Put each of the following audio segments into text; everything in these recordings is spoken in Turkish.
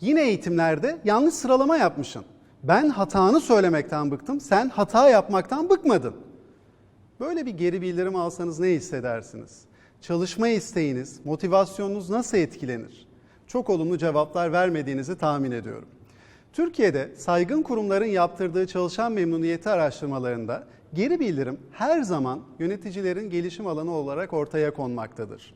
Yine eğitimlerde yanlış sıralama yapmışsın. Ben hatanı söylemekten bıktım, sen hata yapmaktan bıkmadın. Böyle bir geri bildirim alsanız ne hissedersiniz? Çalışma isteğiniz, motivasyonunuz nasıl etkilenir? Çok olumlu cevaplar vermediğinizi tahmin ediyorum. Türkiye'de saygın kurumların yaptırdığı çalışan memnuniyeti araştırmalarında geri bildirim her zaman yöneticilerin gelişim alanı olarak ortaya konmaktadır.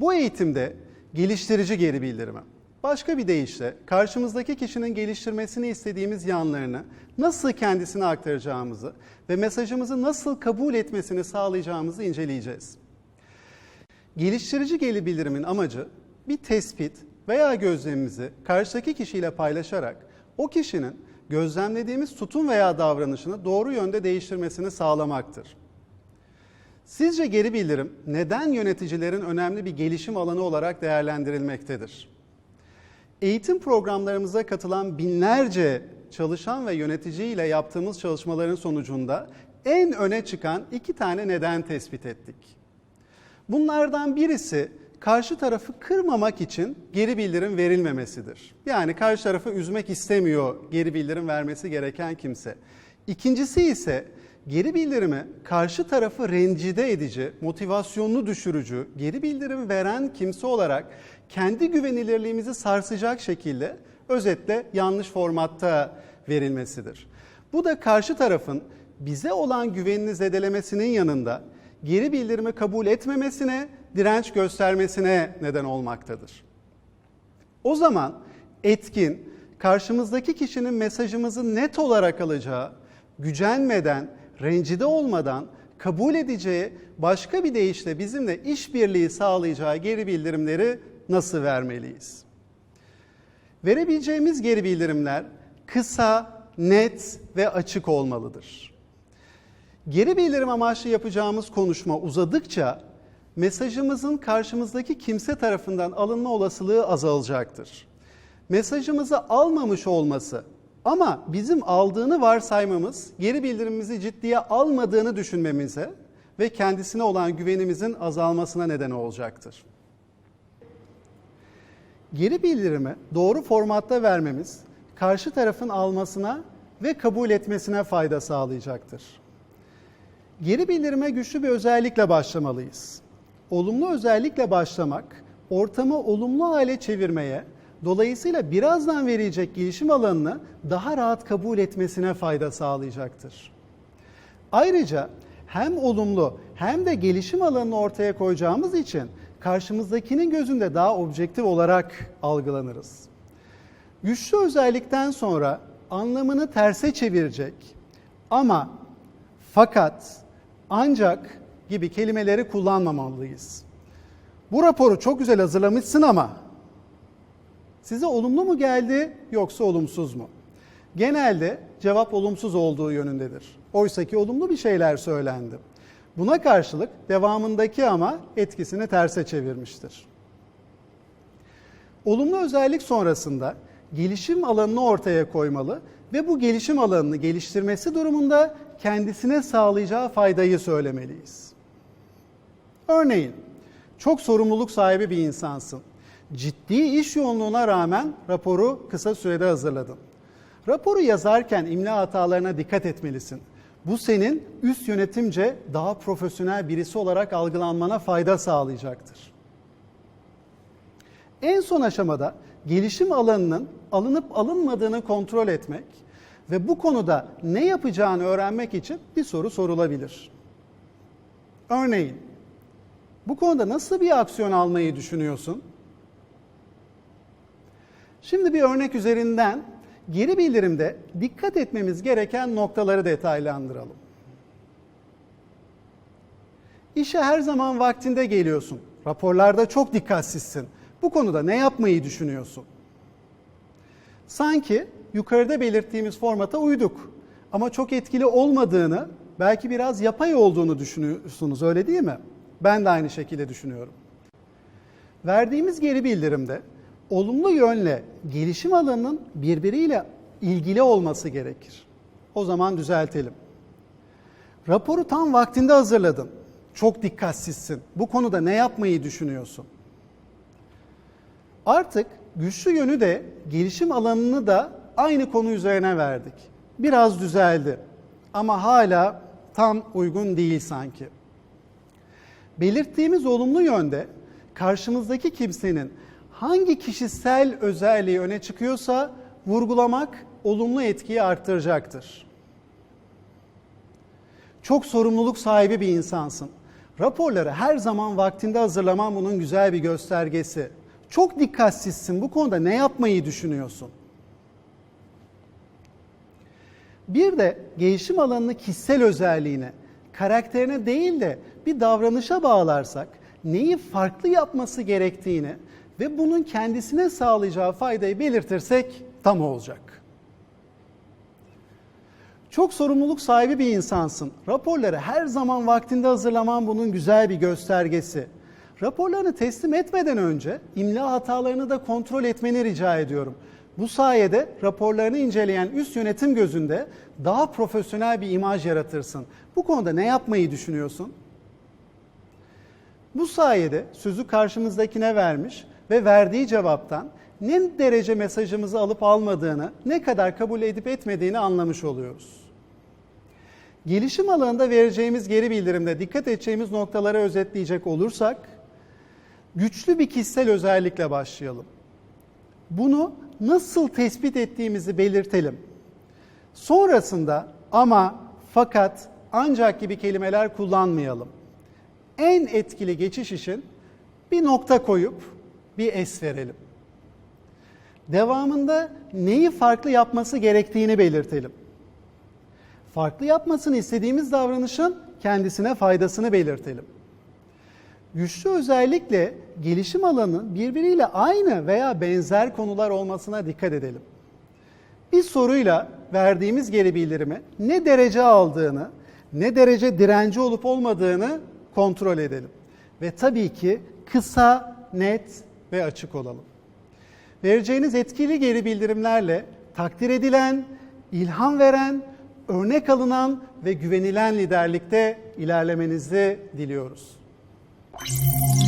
Bu eğitimde geliştirici geri bildirimi, başka bir deyişle karşımızdaki kişinin geliştirmesini istediğimiz yanlarını nasıl kendisine aktaracağımızı ve mesajımızı nasıl kabul etmesini sağlayacağımızı inceleyeceğiz. Geliştirici geri bildirimin amacı bir tespit veya gözlemimizi karşıdaki kişiyle paylaşarak o kişinin gözlemlediğimiz tutum veya davranışını doğru yönde değiştirmesini sağlamaktır. Sizce geri bildirim neden yöneticilerin önemli bir gelişim alanı olarak değerlendirilmektedir? Eğitim programlarımıza katılan binlerce çalışan ve yönetici ile yaptığımız çalışmaların sonucunda en öne çıkan iki tane neden tespit ettik. Bunlardan birisi karşı tarafı kırmamak için geri bildirim verilmemesidir. Yani karşı tarafı üzmek istemiyor geri bildirim vermesi gereken kimse. İkincisi ise geri bildirimi karşı tarafı rencide edici, motivasyonunu düşürücü, geri bildirim veren kimse olarak kendi güvenilirliğimizi sarsacak şekilde özetle yanlış formatta verilmesidir. Bu da karşı tarafın bize olan güvenini zedelemesinin yanında geri bildirimi kabul etmemesine, direnç göstermesine neden olmaktadır. O zaman etkin, karşımızdaki kişinin mesajımızı net olarak alacağı, gücenmeden, rencide olmadan kabul edeceği, başka bir deyişle bizimle işbirliği sağlayacağı geri bildirimleri nasıl vermeliyiz? Verebileceğimiz geri bildirimler kısa, net ve açık olmalıdır. Geri bildirim amaçlı yapacağımız konuşma uzadıkça mesajımızın karşımızdaki kimse tarafından alınma olasılığı azalacaktır. Mesajımızı almamış olması ama bizim aldığını varsaymamız geri bildirimimizi ciddiye almadığını düşünmemize ve kendisine olan güvenimizin azalmasına neden olacaktır. Geri bildirimi doğru formatta vermemiz karşı tarafın almasına ve kabul etmesine fayda sağlayacaktır. Geri bildirime güçlü bir özellikle başlamalıyız. Olumlu özellikle başlamak, ortamı olumlu hale çevirmeye, dolayısıyla birazdan verilecek gelişim alanını daha rahat kabul etmesine fayda sağlayacaktır. Ayrıca hem olumlu hem de gelişim alanını ortaya koyacağımız için karşımızdakinin gözünde daha objektif olarak algılanırız. Güçlü özellikten sonra anlamını terse çevirecek ama fakat ancak gibi kelimeleri kullanmamalıyız. Bu raporu çok güzel hazırlamışsın ama size olumlu mu geldi yoksa olumsuz mu? Genelde cevap olumsuz olduğu yönündedir. Oysa ki olumlu bir şeyler söylendi. Buna karşılık devamındaki ama etkisini terse çevirmiştir. Olumlu özellik sonrasında gelişim alanını ortaya koymalı ve bu gelişim alanını geliştirmesi durumunda kendisine sağlayacağı faydayı söylemeliyiz. Örneğin, çok sorumluluk sahibi bir insansın. Ciddi iş yoğunluğuna rağmen raporu kısa sürede hazırladın. Raporu yazarken imla hatalarına dikkat etmelisin. Bu senin üst yönetimce daha profesyonel birisi olarak algılanmana fayda sağlayacaktır. En son aşamada gelişim alanının alınıp alınmadığını kontrol etmek ve bu konuda ne yapacağını öğrenmek için bir soru sorulabilir. Örneğin, bu konuda nasıl bir aksiyon almayı düşünüyorsun? Şimdi bir örnek üzerinden geri bildirimde dikkat etmemiz gereken noktaları detaylandıralım. İşe her zaman vaktinde geliyorsun. Raporlarda çok dikkatsizsin. Bu konuda ne yapmayı düşünüyorsun? Sanki yukarıda belirttiğimiz formata uyduk. Ama çok etkili olmadığını, belki biraz yapay olduğunu düşünüyorsunuz öyle değil mi? Ben de aynı şekilde düşünüyorum. Verdiğimiz geri bildirimde olumlu yönle gelişim alanının birbiriyle ilgili olması gerekir. O zaman düzeltelim. Raporu tam vaktinde hazırladın. Çok dikkatsizsin. Bu konuda ne yapmayı düşünüyorsun? Artık güçlü yönü de gelişim alanını da aynı konu üzerine verdik. Biraz düzeldi ama hala tam uygun değil sanki. Belirttiğimiz olumlu yönde karşımızdaki kimsenin hangi kişisel özelliği öne çıkıyorsa vurgulamak olumlu etkiyi arttıracaktır. Çok sorumluluk sahibi bir insansın. Raporları her zaman vaktinde hazırlaman bunun güzel bir göstergesi. Çok dikkatsizsin. Bu konuda ne yapmayı düşünüyorsun? Bir de gelişim alanını kişisel özelliğine, karakterine değil de bir davranışa bağlarsak neyi farklı yapması gerektiğini ve bunun kendisine sağlayacağı faydayı belirtirsek tam olacak. Çok sorumluluk sahibi bir insansın. Raporları her zaman vaktinde hazırlaman bunun güzel bir göstergesi. Raporlarını teslim etmeden önce imla hatalarını da kontrol etmeni rica ediyorum. Bu sayede raporlarını inceleyen üst yönetim gözünde daha profesyonel bir imaj yaratırsın. Bu konuda ne yapmayı düşünüyorsun? Bu sayede sözü karşımızdakine vermiş ve verdiği cevaptan ne derece mesajımızı alıp almadığını, ne kadar kabul edip etmediğini anlamış oluyoruz. Gelişim alanında vereceğimiz geri bildirimde dikkat edeceğimiz noktaları özetleyecek olursak, güçlü bir kişisel özellikle başlayalım. Bunu nasıl tespit ettiğimizi belirtelim. Sonrasında ama, fakat, ancak gibi kelimeler kullanmayalım. En etkili geçiş için bir nokta koyup bir es verelim. Devamında neyi farklı yapması gerektiğini belirtelim. Farklı yapmasını istediğimiz davranışın kendisine faydasını belirtelim. Güçlü özellikle gelişim alanı birbiriyle aynı veya benzer konular olmasına dikkat edelim. Bir soruyla verdiğimiz geri bildirimi ne derece aldığını, ne derece direnci olup olmadığını kontrol edelim. Ve tabii ki kısa, net ve açık olalım. Vereceğiniz etkili geri bildirimlerle takdir edilen, ilham veren, örnek alınan ve güvenilen liderlikte ilerlemenizi diliyoruz. Thank you